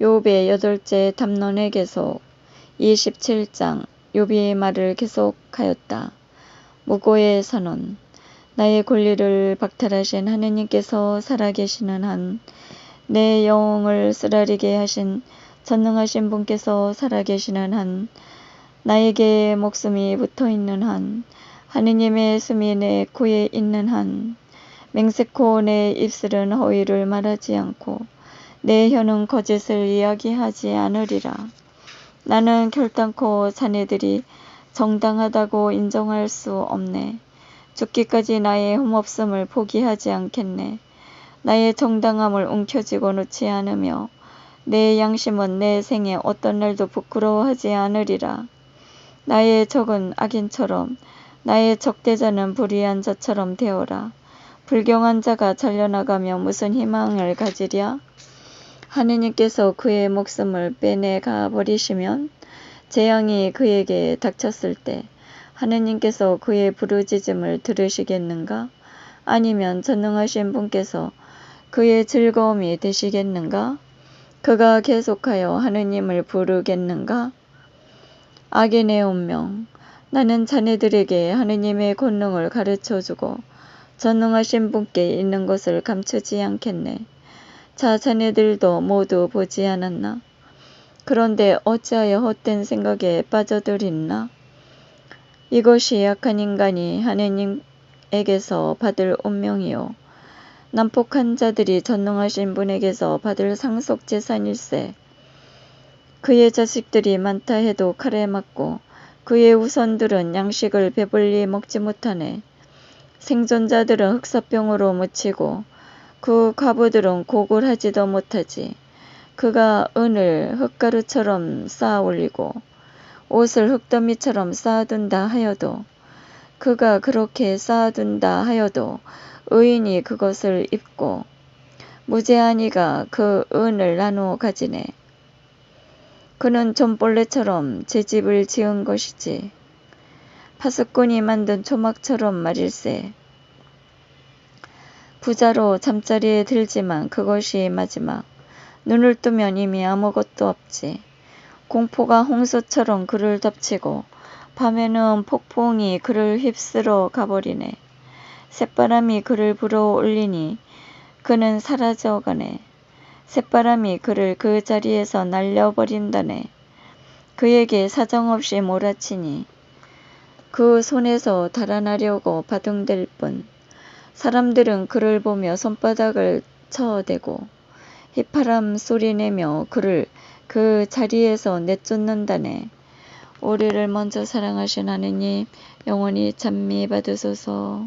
욥의 여덟째 담론의 계속 27장 욥이 말을 계속하였다. 무고의 선언 나의 권리를 박탈하신 하느님께서 살아계시는 한 내 영혼을 쓰라리게 하신 전능하신 분께서 살아계시는 한 나에게 목숨이 붙어있는 한 하느님의 숨이 내 코에 있는 한 맹세코 내 입술은 허위를 말하지 않고 내 혀는 거짓을 이야기하지 않으리라. 나는 결단코 자네들이 정당하다고 인정할 수 없네. 죽기까지 나의 흠없음을 포기하지 않겠네. 나의 정당함을 움켜쥐고 놓지 않으며 내 양심은 내 생에 어떤 날도 부끄러워하지 않으리라. 나의 적은 악인처럼 나의 적대자는 불의한 자처럼 되어라. 불경한 자가 잘려나가며 무슨 희망을 가지랴? 하느님께서 그의 목숨을 빼내가 버리시면 재앙이 그에게 닥쳤을 때 하느님께서 그의 부르짖음을 들으시겠는가? 아니면 전능하신 분께서 그의 즐거움이 되시겠는가? 그가 계속하여 하느님을 부르겠는가? 악인의 운명 나는 자네들에게 하느님의 권능을 가르쳐주고 전능하신 분께 있는 것을 감추지 않겠네. 자, 자네들도 모두 보지 않았나? 그런데 어찌하여 헛된 생각에 빠져들있나? 이것이 약한 인간이 하느님에게서 받을 운명이요. 난폭한 자들이 전능하신 분에게서 받을 상속 재산일세. 그의 자식들이 많다 해도 칼에 맞고 그의 후손들은 양식을 배불리 먹지 못하네. 생존자들은 흑사병으로 묻히고 그 과부들은 고골하지도 못하지. 그가 은을 흙가루처럼 쌓아 올리고 옷을 흙더미처럼 쌓아둔다 하여도 그가 그렇게 쌓아둔다 하여도 의인이 그것을 입고 무죄한 이가 그 은을 나누어 가지네. 그는 좀벌레처럼 제 집을 지은 것이지. 파수꾼이 만든 초막처럼 말일세. 부자로 잠자리에 들지만 그것이 마지막. 눈을 뜨면 이미 아무것도 없지. 공포가 홍수처럼 그를 덮치고 밤에는 폭풍이 그를 휩쓸어 가버리네. 새바람이 그를 불어 올리니 그는 사라져 가네. 새바람이 그를 그 자리에서 날려버린다네. 그에게 사정없이 몰아치니 그 손에서 달아나려고 바둥댈 뿐 사람들은 그를 보며 손바닥을 쳐대고 휘파람 소리내며 그를 그 자리에서 내쫓는다네. 우리를 먼저 사랑하신 하느님 영원히 찬미 받으소서.